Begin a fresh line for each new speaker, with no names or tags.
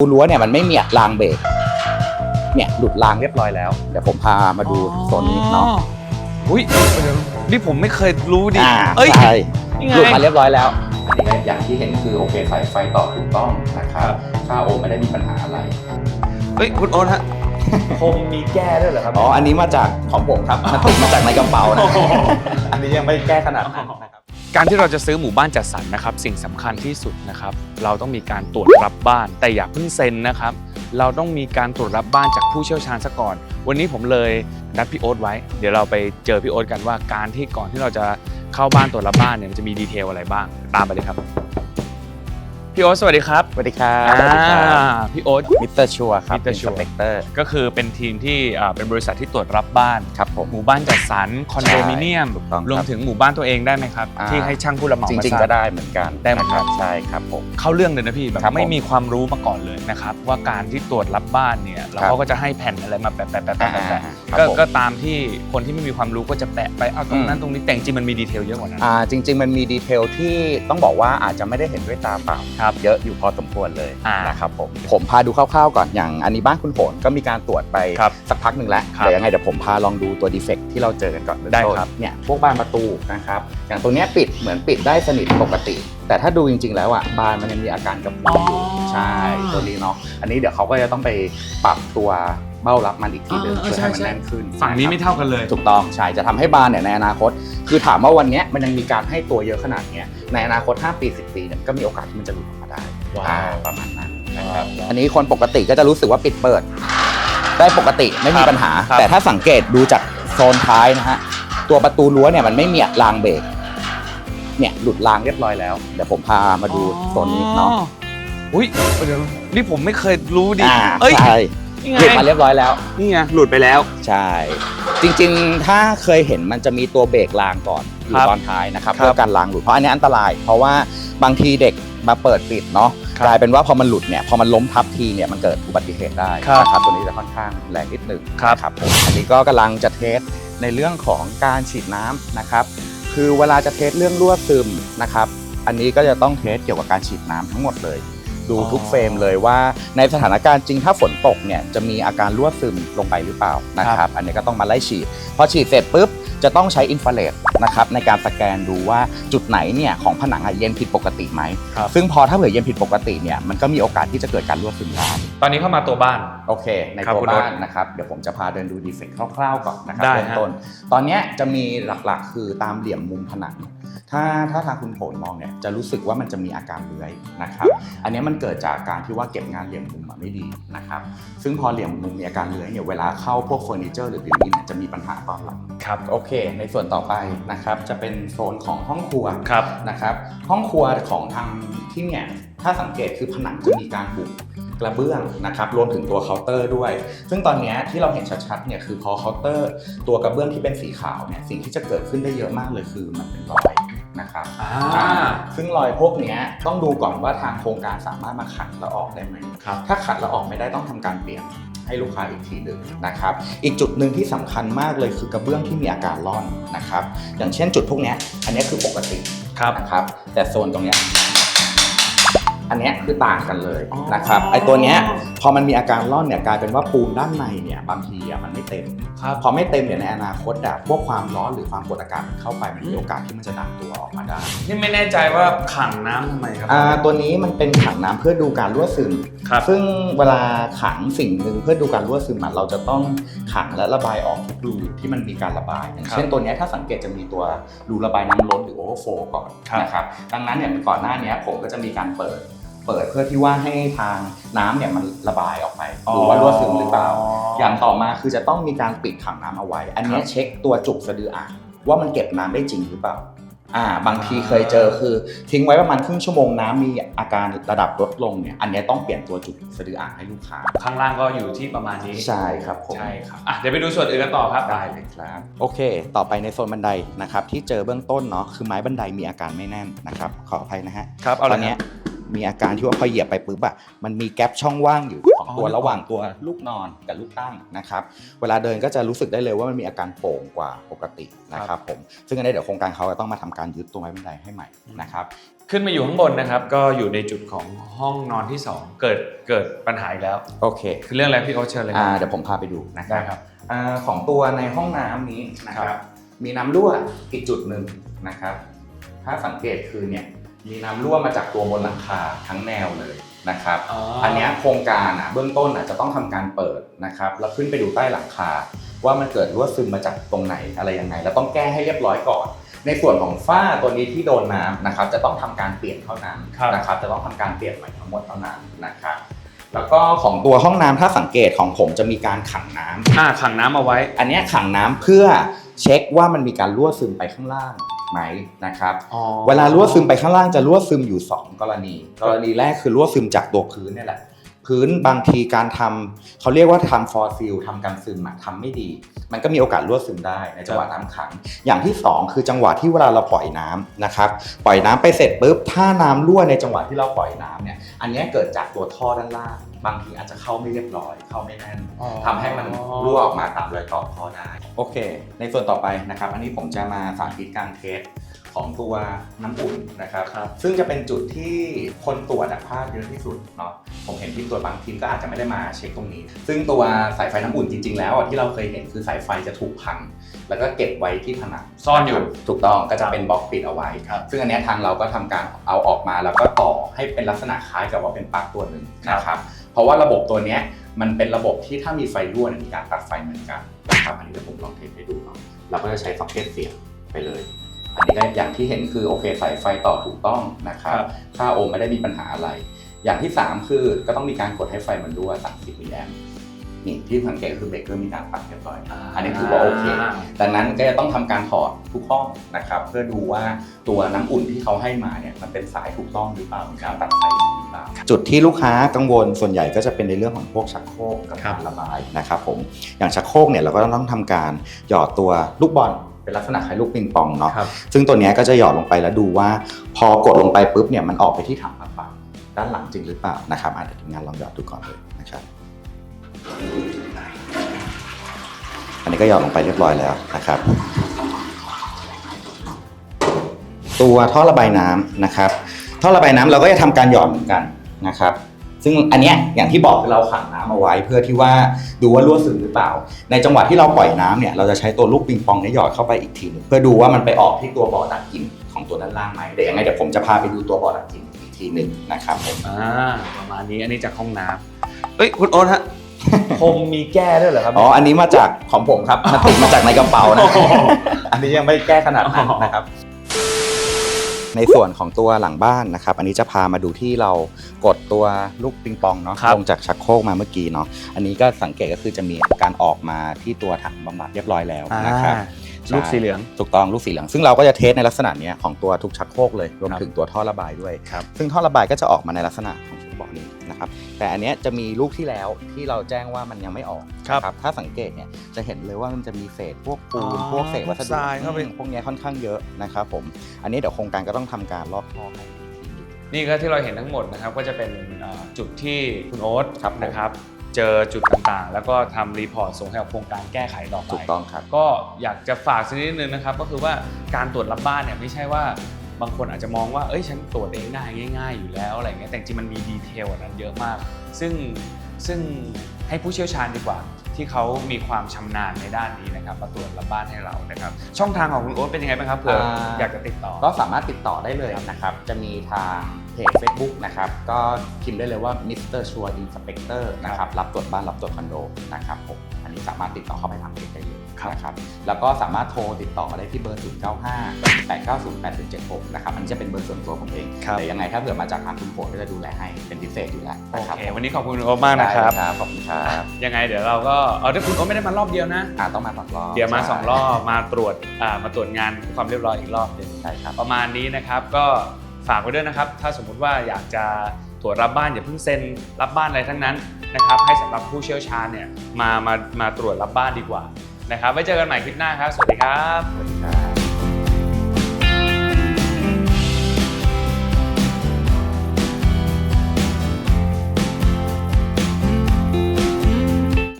ปูรั้วเนี่ยมันไม่มีรางเบรก เนี่ยหลุดรางเรียบร้อยแล้ว เดี๋ยวผมพามาดูโซนนี้เนาะ
อุ้ยเดี๋ยวนี่ผมไม่เคยรู้ดิ
อ่า
เอ้ย
ใช่
นี่ไง
หลุดมาเรียบร้อยแล้ว อันนี้ก็อย่างที่เห็นคือโอเคสายไฟต่อถูกต้องนะครับค่าโอไม่ได้มีปัญหาอะไร
เฮ้ย คุณโอ๊ตฮะ ผมมีแก้ด้วยเหรอครับ
อ๋อ อันนี้มาจากของผมครับ มันติดมาจากในกระเป๋านะ
โอ้โห
อันนี้ยังไม่แก้ขนาดนั้นนะครับ
การที่เราจะซื้อหมู่บ้านจัดสรรนะครับ สิ่งสำคัญที่สุดนะครับ เราต้องมีการตรวจรับบ้าน แต่อย่าเพิ่งเซ็นนะครับ เราต้องมีการตรวจรับบ้านจากผู้เชี่ยวชาญซะก่อน วันนี้ผมเลยนัดพี่โอ๊ตไว้ เดี๋ยวเราไปเจอพี่โอ๊ตกันว่าการที่ก่อนที่เราจะเข้าบ้านตรวจรับบ้านเนี่ยมันจะมีดีเทลอะไรบ้าง ตามไปเลยครับ พี่โอ๊ตสวัสดีครับ
สวัสดีครับ
อ่าพี่โอ๊ต
มิสเตอร์ชัวครับ
Mr.
เป็น
Chua
สเปกเตอร์
ก็คือเป็นทีมที่อ่าเป็นบริษัทที่ตรวจรับบ้าน
ครับผม
หมู่บ้านจัดสรรคอนโดมิเนียม
ถูกต้องครับ
รวมถึงหมู่บ้านตัวเองได้ไหมครับ
อ่า
ที่ให้ช่างผู้รับเหมา
จ
มา
ริง
ส
ๆ
ร้า
ก็ได้เหมือนกัน
ได้เหมือนกันะ
ครับใช่ครับผม
เข้าเรื่องเลยนะพี่แบบ
ครับผม
ไม่มีความรู้มาก่อนเลยนะครับว่าการที่ตรวจรับบ้านเนี่ยเรา
ครับ
เขาก็จะให้แผ่นอะไรมาแปะแปะแปะแปะแปะแปะ
อ่าครับ
ก็
ผม
ก็ตามที่คนที่ไม่มีความรู้ก็จะแปะไปเอาตรงนั้น
อืม
ตรงนี้แต่จริงๆมันมีดีเทลเยอะกว่านั้น
อ่าจริง ๆ มันมีดีเทลที่ต้องบอกว่าอาจจะไม่ได้เห็นด้วยตาเปล่า
ครับ
เยอะอยู่พอสมควรเลย
อ่า
นะครับผมผมพาดูคร่าวๆก่อนอย่างอันนี้บ้านคุณโหนก็มีการตรวจไป
ครับ
สักพักหนึ่งแล้ว
ครับ
เดี๋ยวยังไงเดี๋ยวผมพาลองดูตัวดีเฟกที่เราเจอกันก่อนเอง
ได้
ต้น
ครับ
เนี่ยพวกบานประตูนะครับอย่างตัวเนี้ยปิดเหมือนปิดได้สนิทปกติ แต่ถ้าดูจริง ๆ แล้วอะบานมันยังมีอาการกระพุ้งอยู่ใช่ตัวนี้เนาะอันนี้เดี๋ยวเขาก็จะต้องไปปรับตัว เบ้ารับมันอีกทีหนึง
เออเออ
เพื่อให้มัน
ใช่
แน่นขึ้น
ฝั่งนี้ไม่ะ
ครับ
เท่ากันเลย
ถูกต้องใช่จะทำให้บานเนี่ยในอนาคต คือถามว่าวันเนี้ยมันยังมีการให้ตัวเยอะขนาดเนี้ยในอนาคต 5 ปี 10 ปีเนี่ยก็มีโอกาสที่มันจะหลุดออกมาได้
ว้าว
อ่าประมาณนั้นนะครับ อันนี้คนปกติก็จะรู้สึกว่าปิดเปิด ได้ปกติไม่มีปัญหา
ครับ
แต่ถ้าสังเกตดูจากโซนท้ายนะฮะตัวประตูรั้วเนี่ยมันไม่มีรางเบรกเนี่ยหลุดรางเรียบร้อยแล้วเดี๋ยวผมพามาดูโซนนี้เนาะ
อ๋ออุ้ยเดี๋ยวนี่ผมไม่เคยรู้ดิ
อ่า
เอ้ย
ใช่
นี่ไง
หลุดมาเรียบร้อยแล้ว
นี่ไงหลุดไปแล้ว
ใช่ จริงๆ ถ้าเคยเห็นมันจะมีตัวเบรกรางก่อนอยู่
ครับ
ตอนท้ายนะครับ
ครับ
เพื่อการรางหลุดเพราะอันนี้อันตราย เพราะว่าบางทีเด็กมาเปิดปิดเนาะ
ครับ
กลายเป็นว่าพอมันหลุดเนี่ยพอมันล้มทับทีเนี่ยมันเกิดอุบัติเหตุได้
ครับ
นะครับตัวนี้จะค่อนข้างแรงนิดหนึ่ง
ครับ
นะครับผมอันนี้ก็กำลังจะเทสในเรื่องของการฉีดน้ำนะครับ คือเวลาจะเทสเรื่องรั่วซึมนะครับ อันนี้ก็จะต้องเทสเกี่ยวกับการฉีดน้ำทั้งหมดเลย ดูทุกเฟรมเลยว่าในสถานการณ์จริงถ้าฝนตกเนี่ยจะมีอาการรั่วซึมลงไปหรือเปล่านะครับ อันนี้ก็ต้องมาไล่ฉีดพอฉีดเสร็จปุ๊บ จะต้องใช้อินฟราเรดนะครับในการสแกนดูว่าจุดไหนเนี่ยของผนังอะเย็นผิดปกติไหม
ครับ
ซึ่งพอถ้าเผื่อเย็นผิดปกติเนี่ยมันก็มีโอกาสที่จะเกิดการรั่วซึมได้
ตอนนี้เข้ามาตัวบ้าน
โอเค ใน
ครับ
ตัว
คุณโอ๊ต
บ้านนะครับเดี๋ยวผมจะพาเดินดูดีเฟกต์คร่าวๆก่อนนะครับ
ได้
เริ่ม
ฮะ
ต้น ตอนเนี้ยจะมีหลักๆ คือตามเหลี่ยมมุมผนัง ถ้าถ้าทางคุณโผลมองเนี่ยจะรู้สึกว่ามันจะมีอาการเลื้อยนะครับ อันเนี้ยมันเกิดจากการที่ว่าเก็บงานเหลี่ยมมุมอะไม่ดีนะครับ ซึ่งพอเหลี่ยมมุมมีอาการเลื้อยเนี่ยเวลาเข้าพวกเฟอร์นิเจอร์หรือบิวอินเนี่ยจะมีปัญหาตอนหลัง
ครับ
โอเค ในส่วนต่อไปนะครับจะเป็นโซนของห้องครัว
ครับ
นะครับ ห้องครัวของทางที่เนี่ยถ้าสังเกตคือผนังจะมีการบุกกระเบื้องนะครับรวมถึงตัวเคาน์เตอร์ด้วย ซึ่งตอนเนี้ยที่เราเห็นชัดๆเนี่ยคือพอเคาน์เตอร์ ตัวกระเบื้องที่เป็นสีขาวเนี่ยสิ่งที่จะเกิดขึ้นได้เยอะมากเลยคือมันเป็นรอยนะครับ
อ่า
อ่าซึ่งรอยพวกเนี้ยต้องดูก่อนว่าทางโครงการสามารถมาขัดแล้วออกได้ไหม
ครับ
ถ้าขัดแล้วออกไม่ได้ต้องทำการเปลี่ยน ให้ลูกค้าอีกทีหนึ่งนะครับ อีกจุดหนึ่งที่สำคัญมากเลยคือกระเบื้องที่มีอาการร่อนนะครับ อย่างเช่นจุดพวกเนี้ยอันเนี้ยคือปกติ
ครับ
นะครับ แต่โซนตรงเนี้ยอันเนี้ยคือต่างกันเลย
อ๋อ
นะครับไอตัวเนี้ย พอมันมีอาการร่อนเนี่ยกลายเป็นว่าปูนด้านในเนี่ยบางทีอะมันไม่เต็ม
ครับ
พอไม่เต็มเนี่ยในอนาคตอะพวกความร้อนหรือความกดอากาศมันเข้าไปมันมีโอกาสที่มันจะดันตัวออกมาได้
นี่ไม่แน่ใจว่าขังน้ำทำไมครับ
อ่าตัวนี้มันเป็นถังน้ำเพื่อดูการรั่วซึม
ครับ
ซึ่งเวลาขังสิ่งหนึ่งเพื่อดูการรั่วซึมอะเราจะต้องขังและระบายออกทุกรูที่มันมีการระบายอย่าง
ครับ
เช่นตัวเนี้ยถ้าสังเกตจะมีตัวรูระบายน้ำล้นหรือโอเวอร์โฟก่อน
ครับ
นะครับดังนั้นเนี่ยก่อนหน้าเนี้ยผมก็จะมีการเปิด เปิดเพื่อที่ว่าให้ทางน้ำเนี่ยมันระบายออกไปดูว่ารั่วซึมหรือเปล่า อย่างต่อมาคือจะต้องมีการปิดถังน้ำเอาไว้ อันเนี้ย
ครับ
เช็คตัวจุกสะดืออ่างว่ามันเก็บน้ำได้จริงหรือเปล่าอ่าบางทีเคยเจอคือ ทิ้งไว้ประมาณครึ่งชั่วโมงน้ำมีอาการระดับลดลงเนี่ยอันเนี้ยต้องเปลี่ยนตัวจุกสะดืออ่างให้ลูกค้า
ข้างล่างก็อยู่ที่ประมาณนี้
ใช่ครับผม
ใช่ครับอะเดี๋ยวไปดูส่วนอื่นกันต่อครับ
ได้เลยครับโอเค ต่อไปในโซนบันไดนะครับที่เจอเบื้องต้นเนาะคือไม้บันไดมีอาการไม่แน่นนะครับขออภัยนะฮะ
ครับเอา
ต
เล
อน
ย
เนี้ย มีอาการที่ว่าพอเหยียบไปปุ๊บอะมันมีแกลบช่องว่างอยู่ของตัว
อ๋อ
ระหว่างตัวลูกนอนกับลูกตั้งนะครับ เวลาเดินก็จะรู้สึกได้เลยว่ามันมีอาการโป่งกว่าปกตินะครับผมซึ่งอันนี้เดี๋ยวโครงการเขาจะต้องมาทำการยึดตัวไม้บันไดให้ใหม่นะครับ
ขึ้นมาอยู่ข้างบนนะครับ ก็อยู่ในจุดของห้องนอนที่ 2 เกิดเกิดปัญหาอีกแล้ว
โอเค
คือเรื่องอะไรพี่โอ๊ตเชิญเลยค
อ่า
รับ
เดี๋ยวผมพาไปดูนะค
ได้
รับ
ครับ
อ่าของตัวในห้องน้ำนี้นะค
ครั
รับ
บ
มีน้ำรั่วอีกจุดหนึ่งนะครับ ถ้าสังเกตคือเนี่ย มีน้ำรั่วมาจากตัวบนหลังคาทั้งแนวเลยนะครับ อันเนี้ยโครงการอะเบื้องต้นอะจะต้องทำการเปิดนะครับ แล้วขึ้นไปดูใต้หลังคา ว่ามันเกิดรั่วซึมมาจากตรงไหนอะไรยังไง แล้วต้องแก้ให้เรียบร้อยก่อน ในส่วนของฝ้าตัวนี้ที่โดนน้ำนะครับ จะต้องทำการเปลี่ยนเท่านั้น
ครับ
นะครับ จะต้องทำการเปลี่ยนใหม่ทั้งหมดเท่านั้นนะครับ แล้วก็ของตัวห้องน้ำถ้าสังเกตของผมจะมีการขังน้ำ
อ่าขังน้ำเอาไว้
อันเนี้ยขังน้ำเพื่อเช็คว่ามันมีการรั่วซึมไปข้างล่าง ไหมนะครับ
อ๋อ
เวลารั่วซึมไปข้างล่างจะรั่วซึมอยู่ 2 กรณี กรณีแรกคือรั่วซึมจากตัวพื้นเนี่ยแหละ พื้นบางทีการทำเขาเรียกว่าทำฟอร์ซิลทำการซึมอะทำไม่ดี มันก็มีโอกาสรั่วซึมได้ในจังหวะน้ำขัง อย่างที่ 2 คือจังหวะที่เวลาเราปล่อยน้ำนะครับ ปล่อยน้ำไปเสร็จปุ๊บถ้าน้ำรั่วในจังหวะที่เราปล่อยน้ำเนี่ย อันเนี้ยเกิดจากตัวท่อด้านล่าง บางทีอาจจะเข้าไม่เรียบร้อย เข้าไม่แน่น
อ๋อ
ทำให้มันรั่วออกมาตามรอยต่อท่อได้ โอเค ในส่วนต่อไปนะครับ อันนี้ผมจะมาสาธิตการเทสของตัวน้ำอุ่นนะครับ
ครับ
ซึ่งจะเป็นจุดที่คนตรวจอะพลาดเยอะที่สุดเนาะ ผมเห็นที่ตรวจบางทีมก็อาจจะไม่ได้มาเช็คตรงนี้ ซึ่งตัวสายไฟน้ำอุ่นจริง ๆ แล้วอะที่เราเคยเห็นคือสายไฟจะถูกพันแล้วก็เก็บไว้ที่ผนัง
ซ่อนอยู่
ถูกต้องก็จะเป็นบล็อกปิดเอาไว้
ครับ
ซึ่งอันเนี้ยทางเราก็ทำการเอาออกมาแล้วก็ต่อให้เป็นลักษณะคล้ายกับว่าเป็นปลั๊กตัวหนึ่งนะครับเพ ราะว่าระบบตัวเนี้ยมันเป็นระบบที่ถ้ามีไฟรั่วเนี่ยมีการตัดไฟเหมือนกันนะครับอันนี้เดี๋ยวผมลองเทสให้ดูเนาะเราก็จะใช้ซ็อกเก็ตเสียบไปเลย อันนี้ก็อย่างที่เห็นคือโอเคสายไฟต่อถูกต้องนะครับ
ครับ
ค่าโอห์มไม่ได้มีปัญหาอะไร อย่างที่ 3 คือก็ต้องมีการกดให้ไฟมันรั่ว30มิลลิแอม ป์นี่ที่สังเกตก็คือเบรกเกอร์มีการตัดเรียบร้อยอันนี้ถือว่าโอเค ดังนั้นก็จะต้องทำการถอดทุกห้องนะครับเพื่อดูว่าตัวน้ำอุ่นที่เขาให้มาเนี่ยมันเป็นสายถูกต้องหรือเปล่ามีการตัดสายหรือเปล่าจุดที่ลูกค้ากังวลส่วนใหญ่ก็จะเป็นในเรื่องของพวกชักโครกกับ
ครับ
การระบายนะครับผมอย่างชักโครกเนี่ยเราก็ต้องทำการหยอดตัวลูกบอลเป็นลักษณะคล้ายลูกปิงปองเนาะ
ครับ
ซึ่งตัวเนี้ยก็จะหยอดลงไปแล้วดูว่า พอกดลงไปปุ๊บเนี่ยมันออกไปที่ถังปาๆด้านหลังจริงหรือเปล่านะครับอาจจะทีมงานลองหยอดดูก่อนเลยนะครับ อันนี้ก็หยอดลงไปเรียบร้อยแล้วนะครับ ตัวท่อระบายน้ำนะครับ ท่อระบายน้ำเราก็จะทำการหยอดเหมือนกันนะครับ ซึ่งอันเนี้ยอย่างที่บอกเราขังน้ำเอาไว้ เพื่อที่ว่าดูว่ารั่วซึมหรือเปล่า ในจังหวะที่เราปล่อยน้ำเนี่ยเราจะใช้ตัวลูกปิงปองนี่ยหยอดเข้าไปอีกทีหนึงเพื่อดูว่ามันไปออกที่ตัวบ่อดักกลิ่นของตัวด้านล่างไหมเดี๋ยวยังไงเดี๋ยวผมจะพาไปดูตัวบ่อดักกลิ่นอีกทีหนึ่งนะครับผม
อ่าประมาณนี้อันนี้จากห้องน้ำเอ้ยคุณโอ๊ตฮะ ผมมีแก้ด้วยเหรอครับ
อ๋อ อันนี้มาจากของผมครับมันติดมาจากในกระเป๋านะ
โอ้โห
อันนี้ยังไม่แก้ขนาดนั้น
อ๋อ
นะครับ ในส่วนของตัวหลังบ้านนะครับ อันนี้จะพามาดูที่เรากดตัวลูกปิงปองเนาะ
ครับ
ลงจากชักโครกมาเมื่อกี้เนาะ อันนี้ก็สังเกตก็คือจะมีการออกมาที่ตัวถังบำบัดเรียบร้อยแล้วนะครับ
อ่าลูกสีเหลือง
ถูกต้องลูกสีเหลืองซึ่งเราก็จะเทสในลักษณะเนี้ยของตัวทุกชักโครกเลยรวม
ครับ
ถึงตัวท่อระบายด้วย
ครับ
ซึ่งท่อระบายก็จะออกมาในลักษณะของที่ บอกนี้นะครับแต่อันเนี้ยจะมีลูกที่แล้วที่เราแจ้งว่ามันยังไม่ออก
ครับ
นะถ้าสังเกตเนี่ยจะเห็นเลยว่ามันจะมีเศษพวกปูน
อ๋อ
พวกเศษวัสดุ
ทรายเข้าไป
อืมพวกเนี้ยค่อนข้างเยอะนะครับผมอันนี้เดี๋ยวโครงการก็ต้องทำการลอกท่อให้อีกทีหนึ่ง
นี่ก็ที่เราเห็นทั้งหมดนะครับก็จะเป็นเอ่อจุดที่คุณโอ๊ต
ครับผม
นะครับ เจอจุดต่างๆ แล้วก็ทำรีพอร์ตส่งให้กับโครงการแก้ไขต่อไป
ถูกต้องครับ
ก็อยากจะฝากสักนิดนึงนะครับ ก็คือว่าการตรวจรับบ้านเนี่ยไม่ใช่ว่า บางคนอาจจะมองว่าเอ้ยฉันตรวจเองได้ง่าย ๆ อยู่แล้วอะไรเงี้ยแต่จริงๆมันมีดีเทลกว่านั้นเยอะมาก ซึ่งซึ่งให้ผู้เชี่ยวชาญดีกว่า ที่เขามีความชำนาญในด้านนี้นะครับมาตรวจรับบ้านให้เรานะครับ ช่องทางของคุณโอ๊ตเป็นยังไงบ้างครับเผื่อ
อ่า
อยากจะติดต่อ
ก็สามารถติดต่อได้เลยนะครับ จะมีทางเพจ Facebook นะครับ ก็พิมพ์ได้เลยว่า Mr. Sure Inspector นะครับ รับตรวจบ้านรับตรวจคอนโดนะครับผม อันนี้สามารถติดต่อเข้าไปทางเพจได้เลย นะครับแล้วก็สามารถโทรติดต่อมาได้ที่เบอร์ 095 890 8076 นะครับอันนี้จะเป็นเบอร์ส่วนตัวผมเอง
ครับ
แต่ยังไงถ้าเผื่อมาจากทางคุณโปรดก็จะดูแลให้เป็นพิเศษอยู่แล้ว
โอ
นะครับ
เควันนี้ขอบคุณคุณโอ๊ตมากนะครับ
ได้เลยขอบคุณครับ
ยังไงเดี๋ยวเราก็เอาถ้าคุณโอ๊ตไม่ได้มารอบเดียวนะ
อ่าต้องมาสองรอบ
เดี๋ยวมาสองรอบมาตรวจอ่ามาตรวจงานความเรียบร้อยอีกรอบหนึ่ง
ใช่ครับ
ประมาณนี้นะครับก็ฝากไว้ด้วยนะครับ ถ้าสมมุติว่าอยากจะตรวจรับบ้านอย่าเพิ่งเซ็นรับบ้านอะไรทั้งนั้นนะครับ ให้สำหรับผู้เชี่ยวชาญเนี่ยมามามาตรวจรับบ้านดีกว่า นะครับไว้เจอกันใหม่คลิปหน้าครับ สวัสดีครับ
สวัสดีครับ